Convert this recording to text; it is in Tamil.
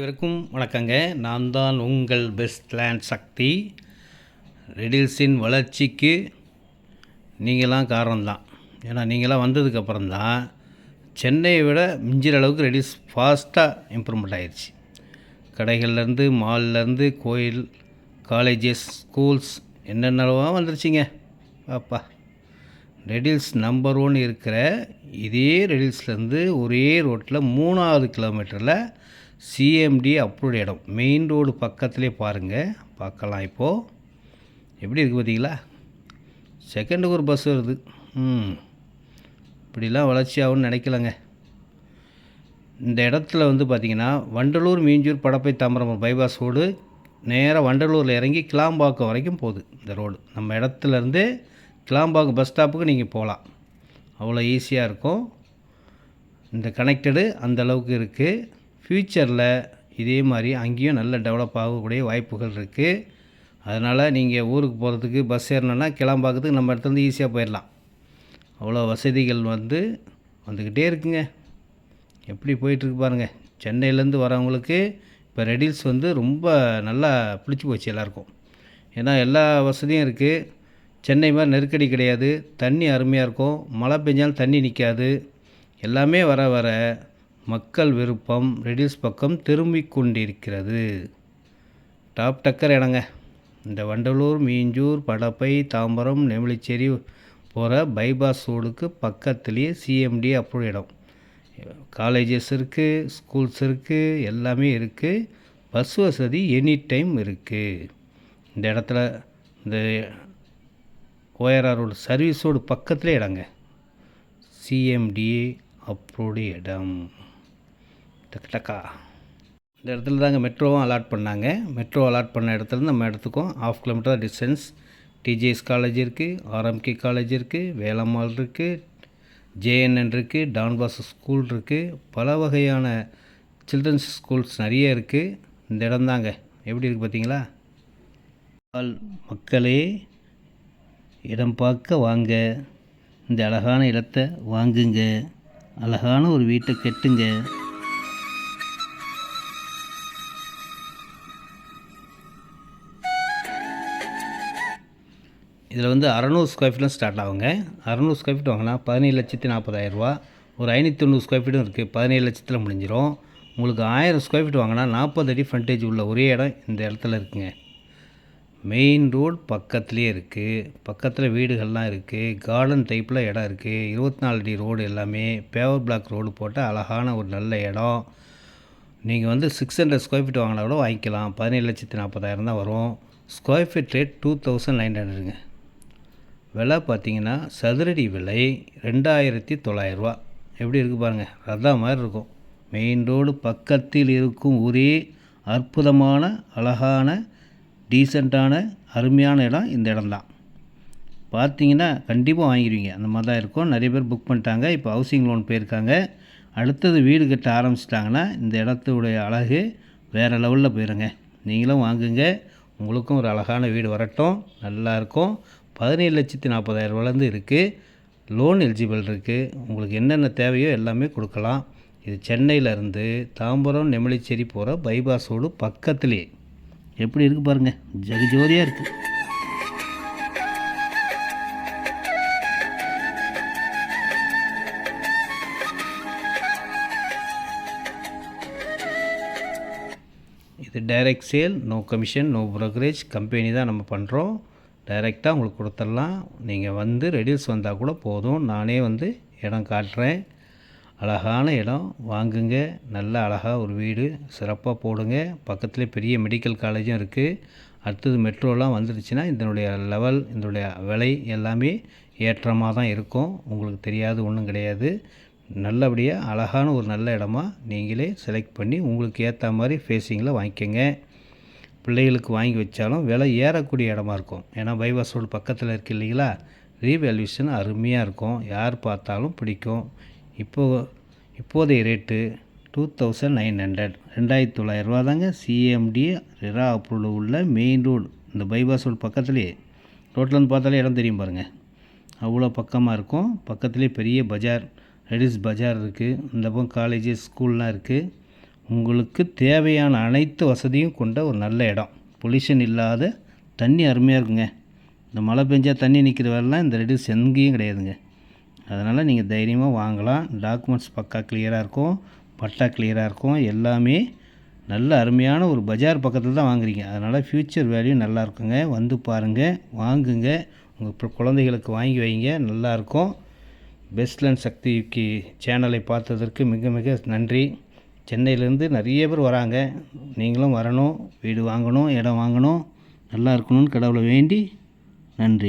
அனைவருக்கும் வணக்கங்க. நான் தான் உங்கள் பெஸ்ட் லேண்ட் சக்தி. ரெடில்ஸின் வளர்ச்சிக்கு நீங்களாம் காரணம்தான். ஏன்னா நீங்களாம் வந்ததுக்கப்புறம் தான் சென்னையை விட மிஞ்சிற அளவுக்கு ரெடில்ஸ் ஃபாஸ்ட்டாக இம்ப்ரூவ்மெண்ட் ஆயிடுச்சு கடைகள்லேருந்து மால்லேருந்து கோயில் காலேஜஸ் ஸ்கூல்ஸ் என்னென்னவோ வந்துருச்சுங்க. பாப்பா ரெடில்ஸ் நம்பர் ஒன் இருக்கிற இதே ரெடில்ஸ்லேருந்து ஒரே ரோட்டில் மூணாவது கிலோமீட்டரில் சிஎம்டி அப்ரூவ்ட் இடம். மெயின் ரோடு பக்கத்துலேயே பாருங்கள் பார்க்கலாம் இப்போது எப்படி இருக்குது பார்த்தீங்களா? செகண்டுக்கு ஒரு பஸ் வருது. ம். இப்படிலாம் வளர்ச்சி ஆகும்னு நினைக்கலங்க. இந்த இடத்துல வந்து பார்த்திங்கன்னா வண்டலூர் மீஞ்சூர் படப்பை தாம்பரம் பைபாஸ் ரோடு நேராக வண்டலூரில் இறங்கி கிளாம்பாக்கம் வரைக்கும் போகுது இந்த ரோடு நம்ம இடத்துலேருந்து கிளாம்பாக்கம் பஸ் ஸ்டாப்புக்கு நீங்கள் போகலாம். அவ்வளோ ஈஸியாக இருக்கும். இந்த கனெக்டடு அந்த அளவுக்கு இருக்குது ஃப்யூச்சரில் இதே மாதிரி அங்கேயும் நல்ல டெவலப் ஆகக்கூடிய வாய்ப்புகள் இருக்குது அதனால் நீங்கள் ஊருக்கு போகிறதுக்கு பஸ் ஏறணுன்னா கிளம்பாக்கிறதுக்கு நம்ம இடத்துலேருந்து ஈஸியாக போயிடலாம். அவ்வளோ வசதிகள் வந்து வந்துக்கிட்டே இருக்குங்க. எப்படி போயிட்டுருக்கு பாருங்கள் சென்னையிலேருந்து வரவங்களுக்கு இப்போ ரெடில்ஸ் வந்து ரொம்ப நல்லா பிடிச்சி போச்சு எல்லாருக்கும். ஏன்னா எல்லா வசதியும் இருக்குது சென்னை மாதிரி நெருக்கடி கிடையாது. தண்ணி அருமையாக இருக்கும். மழை பெஞ்சாலும் தண்ணி நிற்காது எல்லாமே வர வர மக்கள் விருப்பம் ரெடியூஸ் பக்கம் திரும்பிக் கொண்டிருக்கிறது. டாப் டக்கர் இடங்க இந்த வண்டலூர் மீஞ்சூர் படப்பை தாம்பரம் நெமிலிச்சேரி போகிற பைபாஸ் ரோடுக்கு பக்கத்துலேயே சிஎம்டி அப்ரூவ் இடம். காலேஜஸ் இருக்குது ஸ்கூல்ஸ் இருக்குது எல்லாமே இருக்குது பஸ் வசதி எனி டைம் இருக்குது இந்த இடத்துல இந்த ஓஆர்ஆர் ரோடு சர்வீஸ் ரோடு பக்கத்துலேயே இடங்க சிஎம்டி அப்ரூவ்டு இடம். டக்கு டக்கா இந்த இடத்துல தாங்க மெட்ரோவும் அலாட் பண்ணாங்க. மெட்ரோ அலாட் பண்ண இடத்துல நம்ம இடத்துக்கும் half kilometre distance DGS college இருக்குது ஆர்எம்கே காலேஜ் இருக்குது வேலம்மாள் இருக்குது ஜேஎன்என் இருக்குது டான்பாஸ் ஸ்கூல் இருக்குது பல வகையான சில்ட்ரன்ஸ் ஸ்கூல்ஸ் நிறைய இருக்குது இந்த இடம் தாங்க. எப்படி இருக்குது பார்த்தீங்களா? மக்களே இடம் பார்க்க வாங்க. இந்த அழகான இடத்த வாங்குங்க. அழகான ஒரு வீட்டை கட்டுங்க. இதில் வந்து அறநூறு ஸ்கொயர் ஃபீட்லாம் ஸ்டார்ட் ஆகுங்க. அறநூறு ஸ்கொயர் ஃபீட் வாங்கினா பதினேழு லட்சத்தி நாற்பதாயிரரூவா ஒரு ஐநூற்றி தொண்ணூறு ஸ்கொயர் ஃபீட்டும் இருக்குது பதினேழு லட்சத்தில் முடிஞ்சிடும் உங்களுக்கு ஆயிரம் ஸ்கொயர் ஃபீட் வாங்கினா நாற்பது அடி ஃப்ரண்டேஜ் உள்ள ஒரே இடம் இந்த இடத்துல இருக்குங்க. மெயின் ரோடு பக்கத்துலேயே இருக்குது பக்கத்தில் வீடுகள்லாம் இருக்குது கார்டன் டைப்பில் இடம் இருக்குது இருபத்தி நாலு அடி ரோடு எல்லாமே. பேவர் பிளாக் ரோடு போட்டால் அழகான ஒரு நல்ல இடம். நீங்கள் வந்து சிக்ஸ் ஹண்ட்ரட் ஸ்கொயர் ஃபீட் வாங்கினா கூட வாங்கிக்கலாம். பதினேழு லட்சத்தி நாற்பதாயிரம் தான் வரும். Square feet rate two thousand nine ஹண்ட்ரடுங்க விலை பார்த்திங்கன்னா சதுரடி விலை ரெண்டாயிரத்தி தொள்ளாயிரரூவா. எப்படி இருக்குது பாருங்கள் ரதா மாதிரி இருக்கும். மெயின் ரோடு பக்கத்தில் இருக்கும் ஒரே அற்புதமான அழகான டீசெண்டான அருமையான இடம் இந்த இடம்தான். பார்த்தீங்கன்னா கண்டிப்பாக வாங்கிடுவீங்க. அந்த மாதிரி தான் இருக்கும். நிறைய பேர் புக் பண்ணிட்டாங்க. இப்போ ஹவுசிங் லோன் போயிருக்காங்க. அடுத்தது வீடு கட்ட ஆரம்பிச்சிட்டாங்கன்னா இந்த இடத்துடைய அழகு வேறு லெவலில் போயிருங்க. நீங்களும் வாங்குங்க. உங்களுக்கும் ஒரு அழகான வீடு வரட்டும். நல்லாயிருக்கும் பதினேழு லட்சத்தி நாற்பதாயிரரூவாலேருந்து இருக்குது லோன் எலிஜிபிள் இருக்குது உங்களுக்கு என்னென்ன தேவையோ எல்லாமே கொடுக்கலாம். இது சென்னையிலேருந்து தாம்பரம் நெமிலிச்சேரி போகிற பைபாஸ் ரோடு பக்கத்துலேயே எப்படி இருக்குது பாருங்கள் ஜெகஜோதியாக இருக்குது இது direct sale no commission no brokerage company தான் நம்ம பண்ணுறோம் டைரெக்டாக உங்களுக்கு கொடுத்துடலாம். நீங்கள் வந்து ரெடியூஸ் வந்தால் கூட போதும். நானே வந்து இடம் காட்டுறேன். அழகான இடம். வாங்குங்க. நல்ல அழகாக ஒரு வீடு. சிறப்பாக போடுங்க. பக்கத்துலேயே பெரிய மெடிக்கல் காலேஜும் இருக்குது அடுத்தது மெட்ரோலாம் வந்துருச்சுன்னா இதனுடைய லெவல் இதனுடைய விலை எல்லாமே ஏற்றமாக தான் இருக்கும். உங்களுக்கு தெரியாது ஒன்றும் கிடையாது. நல்லபடியாக அழகான ஒரு நல்ல இடமா நீங்களே செலக்ட் பண்ணி உங்களுக்கு ஏற்ற மாதிரி ஃபேஸிங்கில் வாங்கிக்கோங்க. பிள்ளைகளுக்கு வாங்கி வச்சாலும் விலை ஏறக்கூடிய இடமா இருக்கும். ஏன்னா பைபாஸ் ரோடு பக்கத்தில் இருக்குது இல்லைங்களா? ரீவேல்யூஷன் அருமையாக இருக்கும். யார் பார்த்தாலும் பிடிக்கும். இப்போது இப்போதைய rate two thousand nine hundred ரெண்டாயிரத்தி தொள்ளாயிரரூவா தாங்க சிஎம்டி ரிரா அப்ரூவல் உள்ள மெயின் ரோடு இந்த பைபாஸ் ரோடு பக்கத்துலேயே ரோட்லேருந்து பார்த்தாலே இடம் தெரியும் பாருங்கள் அவ்வளோ பக்கமாக இருக்கும். பக்கத்துலேயே பெரிய பஜார் ரெடிஸ் பஜார் இருக்குது இந்த பக்கம் காலேஜஸ் ஸ்கூல்லாம் இருக்குது உங்களுக்கு தேவையான அனைத்து வசதியும் கொண்ட ஒரு நல்ல இடம். பொல்யூஷன் இல்லாத தண்ணி அருமையாக இருக்குங்க. இந்த மழை பெஞ்சால் தண்ணி நிற்கிற வேலைலாம் இந்த ரெடில்ஸ் எங்கேயும் கிடையாதுங்க. அதனால் நீங்கள் தைரியமாக வாங்கலாம். டாக்குமெண்ட்ஸ் பக்கா கிளியராக இருக்கும். பட்டா கிளியராக இருக்கும். எல்லாமே நல்ல அருமையான ஒரு பஜார் பக்கத்தில் தான் வாங்குறீங்க. அதனால் ஃப்யூச்சர் வேல்யூ நல்லா இருக்குங்க. வந்து பாருங்கள் வாங்குங்க. உங்கள் குழந்தைகளுக்கு வாங்கி வைங்க. நல்லாயிருக்கும் பெஸ்ட்லன் சக்திக்கு சேனலை பார்த்ததற்கு மிக மிக நன்றி. சென்னையிலேருந்து நிறைய பேர் வராங்க. நீங்களும் வரணும் வீடு வாங்கணும் இடம் வாங்கணும் நல்லா இருக்கணும்னு கடவுளை வேண்டி நன்றி.